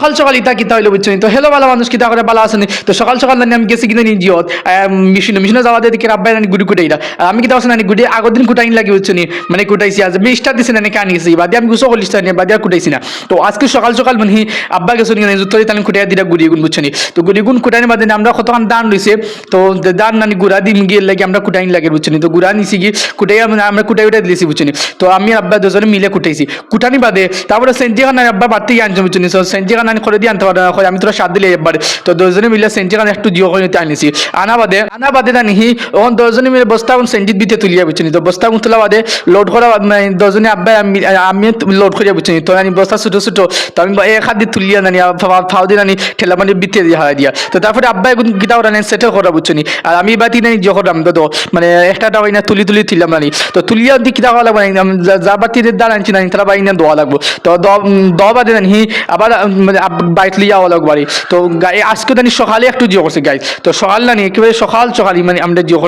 সকাল সকাল ইতা কিতা হইল বুঝছ তো হেলো ভালো মানুষ, কিতা করে ভালো আসেনি তো সকাল সকাল নানি আমি গেছি কিনা জিওত মিশিনো মিশিনো যাওয়া দিকে আব্বাই নানি গুড়ি কুটাইরা আর আমি কিতা আছে নানি, গুড়ি আগর দিন কুটাইন লাগি বুঝছ নি? মানে কুটাইছি, আজ আমি স্টার্ট দিছি নানি কানি গেছি। বাদে আমি গুছো কলিস না বাদে আর কুটাইছি না। তো আজকে সকাল সকাল মানে আব্বা গেছো নি জুতরি তানি কুটাইয়া দিরা গুড়ি গুণ বুঝছ নি? তো গুড়ি গুণ কুটাইনি বাদে আমরা কতক্ষণ দান রইছে তো দান নানি গুড়া দিম গিয়ে লাগে আমরা কুটাইন লাগে বুঝছ নি? তো গুড়া নিছি কি কুটাইয়া মানে আমরা কুটাই উঠাই দিয়েছি বুঝছ নি? তো আমি আব্বা দুজনে মিলে কুটাইছি। কুটানি বাদে, তারপরে সেন্টি খান আব্বা বাড়তে গিয়ে আনছো বুঝছ নি। সেন্টি খান আনি করে দিয়ে আনতে পারো আমি তোরা সাত দিলে এবার। তো দুজনে মিলে সেন্টি খান একটু জিও করে নিতে আনিছি। আনা বাদে আনা বাদে না নিহি ওখান দশজনে মিলে বস্তা এখন সেন্টিত দিতে তুলিয়া বুঝছ তো বস্তা এখন তোলা বাদে লোড করা মানে দশজনে আব্বা আমি- লোড করিয়া বুঝছ তো আমি বস্তা ছোটো ছোটো, তো আমি এক হাত দিয়ে তুলিয়া নানি ফাও দিয়ে নানি ঠেলা মানে বিতে দিয়ে হারা দিয়া। তো তারপরে আব্বা এখন গিটা ওরা নেন সেটে করা বুঝছ আর আমি বাতি নানি যখন আমরা তো মানে একটা টাকা না তুলি তুলি তুললাম নানি। তো তুলিয়া দি কিটা করা লাগবে না যা বাতিদের নানি, তারা বাড়ি না দোয়া লাগবো। তো দ বাদে নানি আবার মানে বাইক লিয়া লাগবো বাড়ি তো আজকে নানি সকালে একটু জিও করছে গাই তো সকাল নানি একেবারে সকাল সকালই মানে আমরা জিও